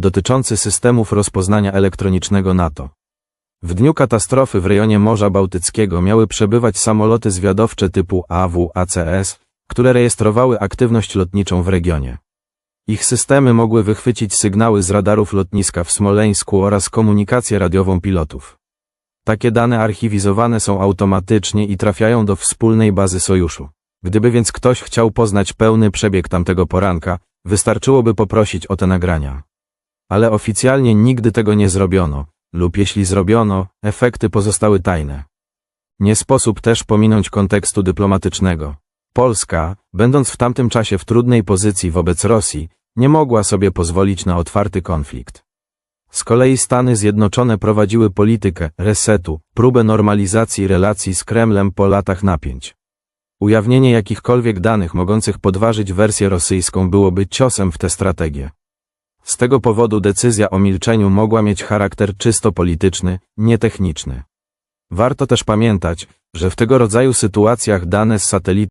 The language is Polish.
dotyczący systemów rozpoznania elektronicznego NATO. W dniu katastrofy w rejonie Morza Bałtyckiego miały przebywać samoloty zwiadowcze typu AW-ACS, które rejestrowały aktywność lotniczą w regionie. Ich systemy mogły wychwycić sygnały z radarów lotniska w Smoleńsku oraz komunikację radiową pilotów. Takie dane archiwizowane są automatycznie i trafiają do wspólnej bazy sojuszu. Gdyby więc ktoś chciał poznać pełny przebieg tamtego poranka, wystarczyłoby poprosić o te nagrania. Ale oficjalnie nigdy tego nie zrobiono, lub jeśli zrobiono, efekty pozostały tajne. Nie sposób też pominąć kontekstu dyplomatycznego. Polska, będąc w tamtym czasie w trudnej pozycji wobec Rosji, nie mogła sobie pozwolić na otwarty konflikt. Z kolei Stany Zjednoczone prowadziły politykę resetu, próbę normalizacji relacji z Kremlem po latach napięć. Ujawnienie jakichkolwiek danych mogących podważyć wersję rosyjską byłoby ciosem w tę strategię. Z tego powodu decyzja o milczeniu mogła mieć charakter czysto polityczny, nie techniczny. Warto też pamiętać, że w tego rodzaju sytuacjach dane z satelit